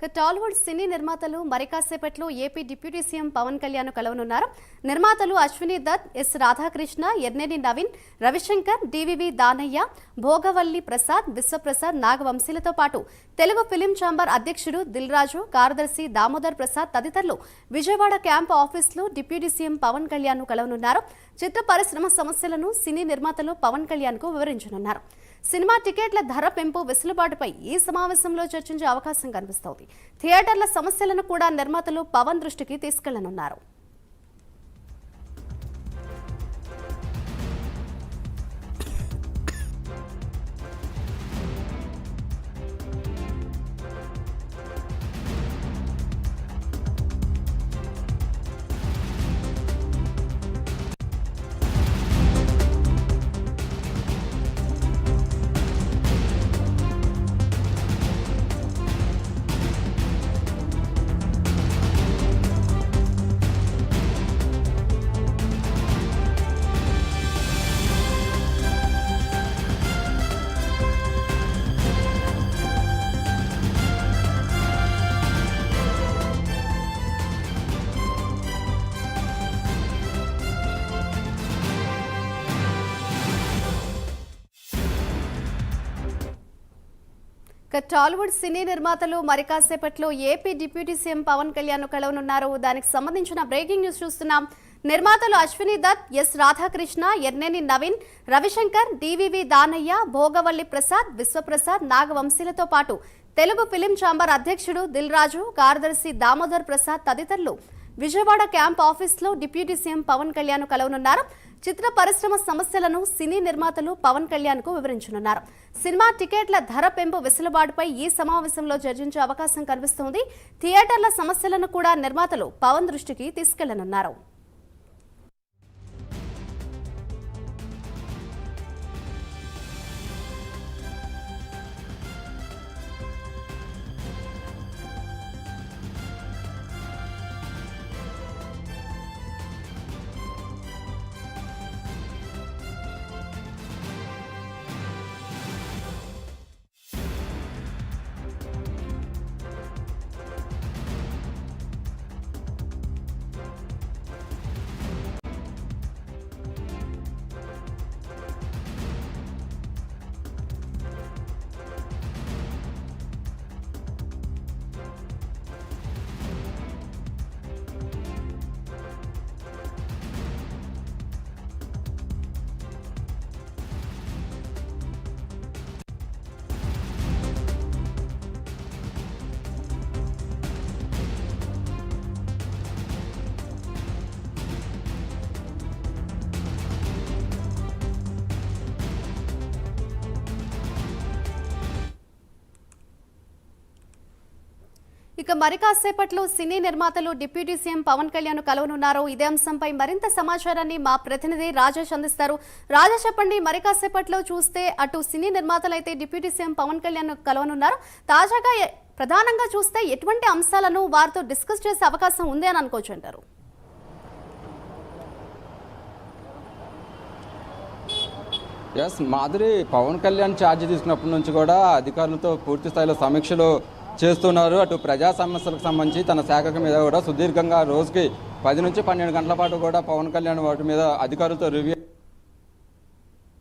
ఇక టాలీవుడ్ సినీ నిర్మాతలు మరికాసేపట్లో AP deputy CM Pawan Kalyan కలవనున్నారు. నిర్మాతలు అశ్విని దత్ ఎస్ రాధాకృష్ణ ఎర్నేని నవీన్ రవిశంకర్ డివివి దానయ్య భోగవల్లి ప్రసాద్ విశ్వప్రసాద్ నాగవంశీలతో పాటు తెలుగు ఫిలిం ఛాంబర్ అధ్యక్షుడు దిల్రాజు కార్యదర్శి దామోదర్ ప్రసాద్ తదితరులు విజయవాడ క్యాంప్ ఆఫీసులో డిప్యూటీ సీఎం పవన్ కళ్యాణ్ కలవనున్నారు. చిత్ర పరిశ్రమ సమస్యలను సినీ నిర్మాతలు పవన్ కళ్యాణ్కు వివరించనున్నారు. సినిమా టికెట్ల ధర పెంపు వెసులుబాటుపై ఈ సమావేశంలో చర్చించే అవకాశం కనిపిస్తోంది. థియేటర్ల సమస్యలను కూడా నిర్మాతలు పవన్ దృష్టికి తీసుకెళ్ళనున్నారు. టాలీవుడ్ సినీ నిర్మాతలు మరి కాసేపట్లో AP deputy CM Pawan Kalyan కలవనున్నారు. దానికి సంబంధించిన బ్రేకింగ్ న్యూస్ చూస్తున్నాం. నిర్మాతలు అశ్విని దత్ ఎస్ రాధాకృష్ణ ఎర్నేని నవీన్ రవిశంకర్ డివివి దానయ్య భోగవల్లి ప్రసాద్ విశ్వప్రసాద్ నాగవంశీలతో పాటు తెలుగు ఫిలిం ఛాంబర్ అధ్యక్షుడు దిల్ రాజు కార్యదర్శి దామోదర్ ప్రసాద్ తదితరులు విజయవాడ క్యాంప్ ఆఫీస్లో డిప్యూటీ సీఎం పవన్ కళ్యాణ్ కలవనున్నారు. చిత్ర పరిశ్రమ సమస్యలను సినీ నిర్మాతలు పవన్ కళ్యాణ్కు వివరించనున్నారు. సినిమా టికెట్ల ధర పెంపు వెసులుబాటుపై ఈ సమావేశంలో చర్చించే అవకాశం కనిపిస్తోంది. థియేటర్ల సమస్యలను కూడా నిర్మాతలు పవన్ దృష్టికి తీసుకెళ్ళనున్నారు. ఇక మరి కాసేపట్లో సినీ నిర్మాతలు డిప్యూటీ సీఎం పవన్ కళ్యాణ్ కలవనున్నారు. ఇదే అంశంపై మరింత సమాచారాన్ని మా ప్రతినిధి రాజేష్ అందిస్తారు. రాజేష్ చెప్పండి మరి కాసేపట్లో చూస్తే అటు సినీ నిర్మాతలు అయితే డిప్యూటీ సీఎం పవన్ కళ్యాణ్ కలవనున్నారు. తాజాగా ప్రధానంగా చూస్తే ఎటువంటి అంశాలను వారితో డిస్కస్ చేసే అవకాశం ఉంది అని అనుకోవచ్చు అంటారు. ఎస్ మాధురి పవన్ కళ్యాణ్ ఛార్జ్ తీసుకున్నప్పటి నుంచి కూడా అధికారులతో పూర్తి స్థాయిలో సమీక్షలు చేస్తున్నారు. అటు ప్రజా సమస్యలకు సంబంధించి తన శాఖ మీద కూడా సుదీర్ఘంగా రోజుకి పది నుంచి పన్నెండు గంటల పాటు కూడా పవన్ కళ్యాణ్ వాటి మీద అధికారులతో రివ్యూ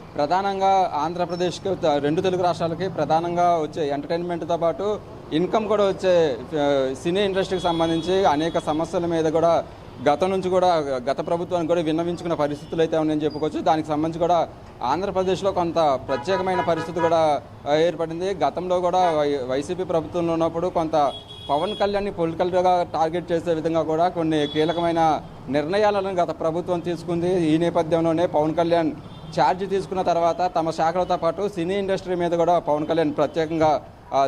ప్రధానంగా ఆంధ్రప్రదేశ్కి రెండు తెలుగు రాష్ట్రాలకి ప్రధానంగా వచ్చే ఎంటర్టైన్మెంట్తో పాటు ఇన్కమ్ కూడా వచ్చే సినీ ఇండస్ట్రీకి సంబంధించి అనేక సమస్యల మీద కూడా గతం నుంచి కూడా గత ప్రభుత్వానికి కూడా విన్నవించుకున్న పరిస్థితులు అయితే ఉన్నాయని చెప్పుకోవచ్చు. దానికి సంబంధించి కూడా ఆంధ్రప్రదేశ్లో కొంత ప్రత్యేకమైన పరిస్థితి కూడా ఏర్పడింది. గతంలో కూడా వై- వైసీపీ ప్రభుత్వంలో ఉన్నప్పుడు కొంత పవన్ కళ్యాణ్ని పొలిటికల్గా టార్గెట్ చేసే విధంగా కూడా కొన్ని కీలకమైన నిర్ణయాలను గత ప్రభుత్వం తీసుకుంది. ఈ నేపథ్యంలోనే పవన్ కళ్యాణ్ ఛార్జ్ తీసుకున్న తర్వాత తమ శాఖలతో పాటు సినీ ఇండస్ట్రీ మీద కూడా పవన్ కళ్యాణ్ ప్రత్యేకంగా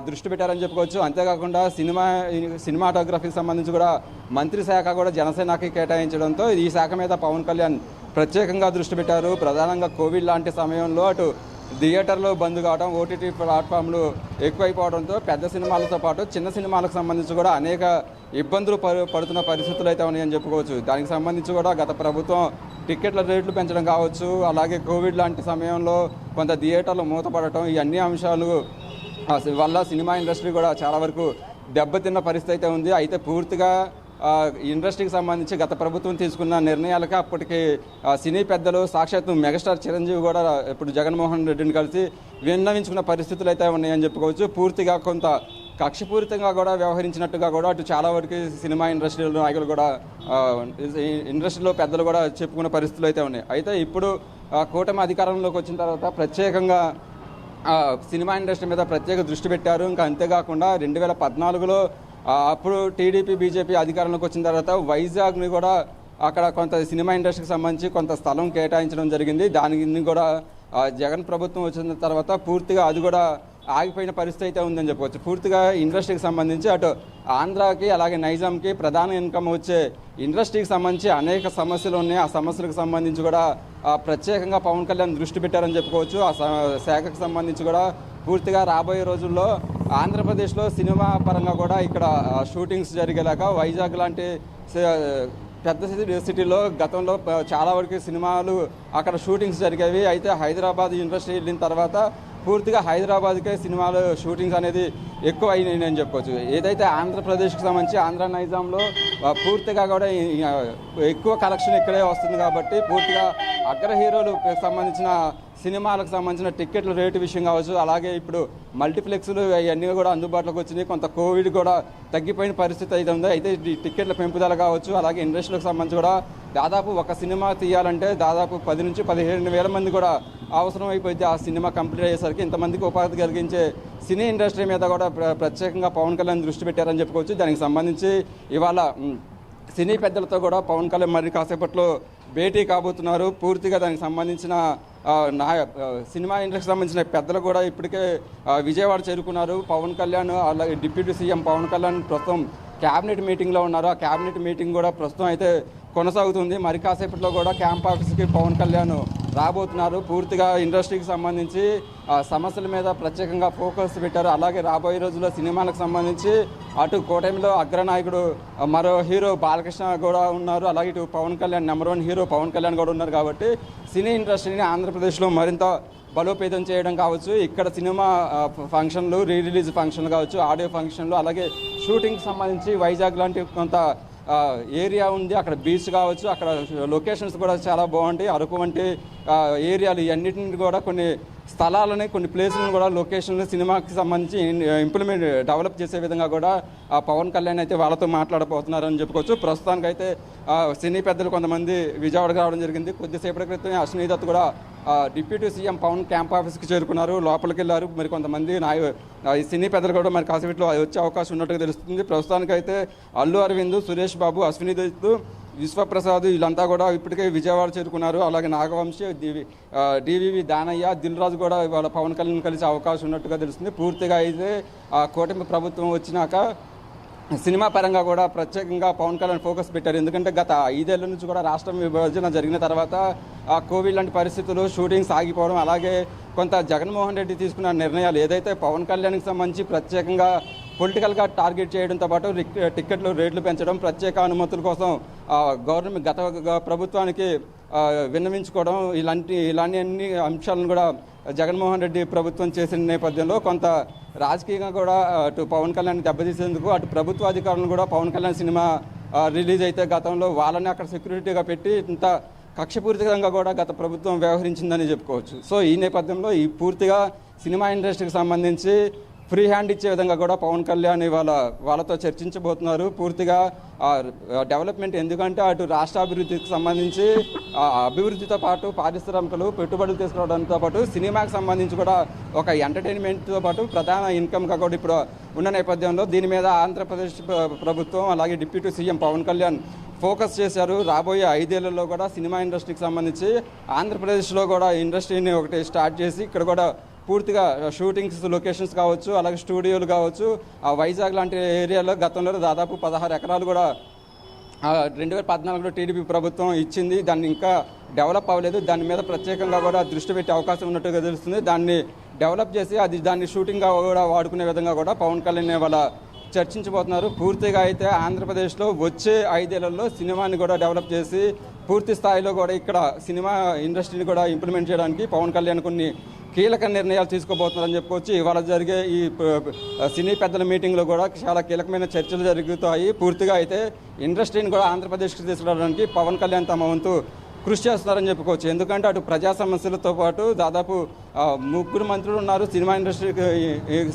దృష్టి పెట్టారని చెప్పుకోవచ్చు. అంతేకాకుండా సినిమా సినిమాటోగ్రఫీకి సంబంధించి కూడా మంత్రి శాఖ కూడా జనసేనకి కేటాయించడంతో ఈ శాఖ మీద పవన్ కళ్యాణ్ ప్రత్యేకంగా దృష్టి పెట్టారు. ప్రధానంగా కోవిడ్ లాంటి సమయంలో అటు థియేటర్లు బంద్ కావడం ఓటీటీ ప్లాట్ఫామ్లు ఎక్కువైపోవడంతో పెద్ద సినిమాలతో పాటు చిన్న సినిమాలకు సంబంధించి కూడా అనేక ఇబ్బందులు పడుతున్న పరిస్థితులు అయితే ఉన్నాయని చెప్పుకోవచ్చు. దానికి సంబంధించి కూడా గత ప్రభుత్వం టికెట్ల రేట్లు పెంచడం కావచ్చు అలాగే కోవిడ్ లాంటి సమయంలో కొంత థియేటర్లు మూతపడటం ఈ అన్ని అంశాలు వల్ల సినిమా ఇండస్ట్రీ కూడా చాలా వరకు దెబ్బతిన్న పరిస్థితి అయితే ఉంది. అయితే పూర్తిగా ఇండస్ట్రీకి సంబంధించి గత ప్రభుత్వం తీసుకున్న నిర్ణయాలకి అప్పటికి సినీ పెద్దలు సాక్షాత్తు మెగాస్టార్ చిరంజీవి కూడా ఇప్పుడు జగన్మోహన్ రెడ్డిని కలిసి విన్నవించుకున్న పరిస్థితులు అయితే ఉన్నాయని చెప్పుకోవచ్చు. పూర్తిగా కొంత కక్షపూరితంగా కూడా వ్యవహరించినట్టుగా కూడా అటు చాలా వరకు సినిమా ఇండస్ట్రీలో నాయకులు కూడా ఇండస్ట్రీలో పెద్దలు కూడా చెప్పుకున్న పరిస్థితులు అయితే ఉన్నాయి. అయితే ఇప్పుడు కూటమి అధికారంలోకి వచ్చిన తర్వాత ప్రత్యేకంగా సినిమా ఇండస్ట్రీ మీద ప్రత్యేక దృష్టి పెట్టారు. ఇంకా అంతేకాకుండా రెండు వేల పద్నాలుగులో అప్పుడు టీడీపీ బీజేపీ అధికారంలోకి వచ్చిన తర్వాత వైజాగ్ని కూడా అక్కడ కొంత సినిమా ఇండస్ట్రీకి సంబంధించి కొంత స్థలం కేటాయించడం జరిగింది. దానిని కూడా జగన్ ప్రభుత్వం వచ్చిన తర్వాత పూర్తిగా అది కూడా ఆగిపోయిన పరిస్థితి అయితే ఉందని చెప్పవచ్చు. పూర్తిగా ఇండస్ట్రీకి సంబంధించి అటు ఆంధ్రాకి అలాగే నైజాంకి ప్రధాన ఇన్కమ్ వచ్చే ఇండస్ట్రీకి సంబంధించి అనేక సమస్యలు ఉన్నాయి. ఆ సమస్యలకు సంబంధించి కూడా ప్రత్యేకంగా పవన్ కళ్యాణ్ దృష్టి పెట్టారని చెప్పుకోవచ్చు. ఆ శాఖకు సంబంధించి కూడా పూర్తిగా రాబోయే రోజుల్లో ఆంధ్రప్రదేశ్లో సినిమా పరంగా కూడా ఇక్కడ షూటింగ్స్ జరిగేలాగా వైజాగ్ లాంటి పెద్ద సిటీ- సిటీలో గతంలో చాలా వరకు సినిమాలు అక్కడ షూటింగ్స్ జరిగేవి. అయితే హైదరాబాద్ ఇండస్ట్రీ వెళ్ళిన తర్వాత పూర్తిగా హైదరాబాద్కే సినిమాలు షూటింగ్స్ అనేది ఎక్కువ అయినాయి అని చెప్పుకోవచ్చు ఏదైతే ఆంధ్రప్రదేశ్కి సంబంధించి ఆంధ్ర నైజాంలో పూర్తిగా కూడా ఎక్కువ కలెక్షన్ ఇక్కడే వస్తుంది కాబట్టి పూర్తిగా అగ్ర హీరోలు సంబంధించిన సినిమాలకు సంబంధించిన టికెట్ల రేటు విషయం కావచ్చు అలాగే ఇప్పుడు మల్టీప్లెక్స్లు అవన్నీ కూడా అందుబాటులోకి వచ్చినాయి. కొంత కోవిడ్ కూడా తగ్గిపోయిన పరిస్థితి అయితే ఉంది. అయితే టికెట్ల పెంపుదల కావచ్చు అలాగే ఇండస్ట్రీలకు సంబంధించి కూడా దాదాపు ఒక సినిమా తీయాలంటే దాదాపు పది నుంచి పదిహేను వేల మంది కూడా అవసరం అయిపోయింది. ఆ సినిమా కంప్లీట్ అయ్యేసరికి ఇంతమందికి ఉపాధి కలిగించే సినీ ఇండస్ట్రీ మీద కూడా ప్ర- ప్రత్యేకంగా పవన్ కళ్యాణ్ దృష్టి పెట్టారని చెప్పుకోవచ్చు. దానికి సంబంధించి ఇవాళ సినీ పెద్దలతో కూడా పవన్ కళ్యాణ్ మరి కాసేపట్లో భేటీ కాబోతున్నారు. పూర్తిగా దానికి సంబంధించిన నా సినిమా ఇండస్ట్రీకి సంబంధించిన పెద్దలు కూడా ఇప్పటికే విజయవాడ చేరుకున్నారు. పవన్ కళ్యాణ్ అలాగే డిప్యూటీ సీఎం పవన్ కళ్యాణ్ ప్రస్తుతం క్యాబినెట్ మీటింగ్లో ఉన్నారు. ఆ క్యాబినెట్ మీటింగ్ కూడా ప్రస్తుతం అయితే కొనసాగుతుంది. మరి కాసేపట్లో కూడా క్యాంప్ ఆఫీస్కి పవన్ కళ్యాణ్ రాబోతున్నారు. పూర్తిగా ఇండస్ట్రీకి సంబంధించి సమస్యల మీద ప్రత్యేకంగా ఫోకస్ పెట్టారు. అలాగే రాబోయే రోజుల్లో సినిమాలకు సంబంధించి అటు కూటమిలో అగ్రనాయకుడు మరో హీరో బాలకృష్ణ కూడా ఉన్నారు. అలాగే ఇటు Pawan Kalyan number one hero Pawan Kalyan కూడా ఉన్నారు కాబట్టి సినీ ఇండస్ట్రీని ఆంధ్రప్రదేశ్లో మరింత బలోపేతం చేయడం కావచ్చు. ఇక్కడ సినిమా ఫంక్షన్లు రీ రిలీజ్ ఫంక్షన్లు కావచ్చు ఆడియో ఫంక్షన్లు అలాగే షూటింగ్కి సంబంధించి వైజాగ్ లాంటి కొంత ఏరియా ఉంది అక్కడ బీచ్ కావచ్చు అక్కడ లొకేషన్స్ కూడా చాలా బాగుంటాయి. అరకు వంటి ఏరియాలు ఇవన్నిటిని కూడా కొన్ని స్థలాలని కొన్ని ప్లేసులను కూడా లొకేషన్లు సినిమాకి సంబంధించి ఇంప్లిమెంట్ డెవలప్ చేసే విధంగా కూడా ఆ పవన్ కళ్యాణ్ అయితే వాళ్ళతో మాట్లాడబోతున్నారని చెప్పుకోవచ్చు. ప్రస్తుతానికైతే సినీ పెద్దలు కొంతమంది విజయవాడకు రావడం జరిగింది. కొద్దిసేపటి క్రితం అశ్వనీ దత్ కూడా డిప్యూటీ సీఎం పవన్ క్యాంప్ ఆఫీస్కి చేరుకున్నారు. లోపలికి వెళ్ళారు మరి కొంతమంది నాయ సినీ పెద్దలు కూడా మరి కాసేపట్లో వచ్చే అవకాశం ఉన్నట్టుగా తెలుస్తుంది. ప్రస్తుతానికైతే అల్లు అరవింద్ సురేష్ బాబు అశ్విని దత్ విశ్వప్రసాద్ వీళ్ళంతా కూడా ఇప్పటికే విజయవాడ చేరుకున్నారు. అలాగే నాగవంశి దివి డివివి దానయ్య దిల్ రాజు కూడా వాళ్ళ పవన్ కళ్యాణ్ కలిసే అవకాశం ఉన్నట్టుగా తెలుస్తుంది. పూర్తిగా అయితే ఆ కూటమి ప్రభుత్వం వచ్చినాక సినిమా పరంగా కూడా ప్రత్యేకంగా పవన్ కళ్యాణ్ ఫోకస్ పెట్టారు. ఎందుకంటే గత ఐదేళ్ళ నుంచి కూడా రాష్ట్రం విభజన జరిగిన తర్వాత ఆ కోవిడ్ లాంటి పరిస్థితులు షూటింగ్స్ ఆగిపోవడం అలాగే కొంత జగన్మోహన్ రెడ్డి తీసుకున్న నిర్ణయాలు ఏదైతే పవన్ కళ్యాణ్కి సంబంధించి ప్రత్యేకంగా పొలిటికల్గా టార్గెట్ చేయడంతో పాటు టిక్కెట్లు రేట్లు పెంచడం ప్రత్యేక అనుమతుల కోసం గవర్నమెంట్ గత ప్రభుత్వానికి విన్నవించుకోవడం ఇలాంటి ఇలాంటి అన్ని అంశాలను కూడా జగన్మోహన్ రెడ్డి ప్రభుత్వం చేసిన నేపథ్యంలో కొంత రాజకీయంగా కూడా అటు పవన్ కళ్యాణ్ దెబ్బతీసేందుకు అటు ప్రభుత్వ అధికారులను కూడా పవన్ కళ్యాణ్ సినిమా రిలీజ్ అయితే గతంలో వాళ్ళని అక్కడ సెక్యూరిటీగా పెట్టి ఇంత కక్షపూరితంగా కూడా గత ప్రభుత్వం వ్యవహరించిందని చెప్పుకోవచ్చు. సో ఈ నేపథ్యంలో ఈ పూర్తిగా సినిమా ఇండస్ట్రీకి సంబంధించి ఫ్రీ హ్యాండ్ ఇచ్చే విధంగా కూడా పవన్ కళ్యాణ్ ఇవాళ వాళ్ళతో చర్చించబోతున్నారు. పూర్తిగా డెవలప్మెంట్ ఎందుకంటే అటు రాష్ట్ర అభివృద్ధికి సంబంధించి అభివృద్ధితో పాటు పారిశ్రామికలు పెట్టుబడులు తీసుకురావడంతో పాటు సినిమాకి సంబంధించి కూడా ఒక ఎంటర్టైన్మెంట్తో పాటు ప్రధాన ఇన్కమ్గా కూడా ఇప్పుడు ఉన్న నేపథ్యంలో దీని మీద ఆంధ్రప్రదేశ్ ప్రభుత్వం అలాగే deputy CM Pawan Kalyan focus చేశారు. రాబోయే ఐదేళ్ళలో కూడా సినిమా ఇండస్ట్రీకి సంబంధించి ఆంధ్రప్రదేశ్లో కూడా ఇండస్ట్రీని ఒకటి స్టార్ట్ చేసి ఇక్కడ కూడా పూర్తిగా షూటింగ్స్ లొకేషన్స్ కావచ్చు అలాగే స్టూడియోలు కావచ్చు ఆ వైజాగ్ లాంటి ఏరియాలో గతంలో దాదాపు పదహారు ఎకరాలు కూడా రెండు వేల పద్నాలుగులో టీడీపీ ప్రభుత్వం ఇచ్చింది. దాన్ని ఇంకా డెవలప్ అవ్వలేదు. దాని మీద ప్రత్యేకంగా కూడా దృష్టి పెట్టే అవకాశం ఉన్నట్టుగా తెలుస్తుంది. దాన్ని డెవలప్ చేసి అది దాన్ని షూటింగ్గా కూడా వాడుకునే విధంగా కూడా పవన్ కళ్యాణ్ వాళ్ళ చర్చించబోతున్నారు. పూర్తిగా అయితే ఆంధ్రప్రదేశ్లో వచ్చే ఐదేళ్ళలో సినిమాని కూడా డెవలప్ చేసి పూర్తి స్థాయిలో కూడా ఇక్కడ సినిమా ఇండస్ట్రీని కూడా ఇంప్లిమెంట్ చేయడానికి పవన్ కళ్యాణ్ కొన్ని కీలక నిర్ణయాలు తీసుకోబోతున్నారని చెప్పుకోవచ్చు. ఇవాళ జరిగే ఈ సినీ పెద్దల మీటింగ్లో కూడా చాలా కీలకమైన చర్చలు జరుగుతాయి. పూర్తిగా అయితే ఇండస్ట్రీని కూడా ఆంధ్రప్రదేశ్కి తీసుకురావడానికి పవన్ కళ్యాణ్ తమ వంతు కృషి చేస్తున్నారని చెప్పుకోవచ్చు. ఎందుకంటే అటు ప్రజా సమస్యలతో పాటు దాదాపు ముగ్గురు మంత్రులు ఉన్నారు. సినిమా ఇండస్ట్రీకి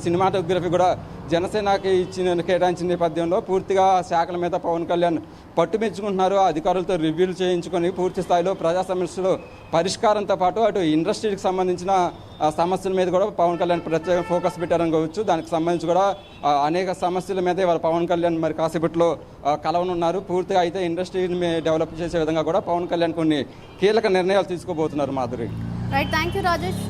సినిమాటోగ్రఫీ కూడా జనసేనకి ఇచ్చిన కేటాయించిన నేపథ్యంలో పూర్తిగా శాఖల మీద పవన్ కళ్యాణ్ పట్టుమెచ్చుకుంటున్నారు. అధికారులతో రివ్యూలు చేయించుకొని పూర్తి స్థాయిలో ప్రజా సమస్యలు పరిష్కారంతో పాటు అటు ఇండస్ట్రీకి సంబంధించిన సమస్యల మీద కూడా పవన్ కళ్యాణ్ ప్రత్యేక ఫోకస్ పెట్టారనుకోవచ్చు దానికి సంబంధించి కూడా అనేక సమస్యల మీద ఇవాళ పవన్ కళ్యాణ్ మరి కాసేపట్లో కలవనున్నారు. పూర్తిగా అయితే ఇండస్ట్రీని డెవలప్ చేసే విధంగా కూడా పవన్ కళ్యాణ్ కొన్ని కీలక నిర్ణయాలు తీసుకోబోతున్నారు Madhuri. Right thank you Rajesh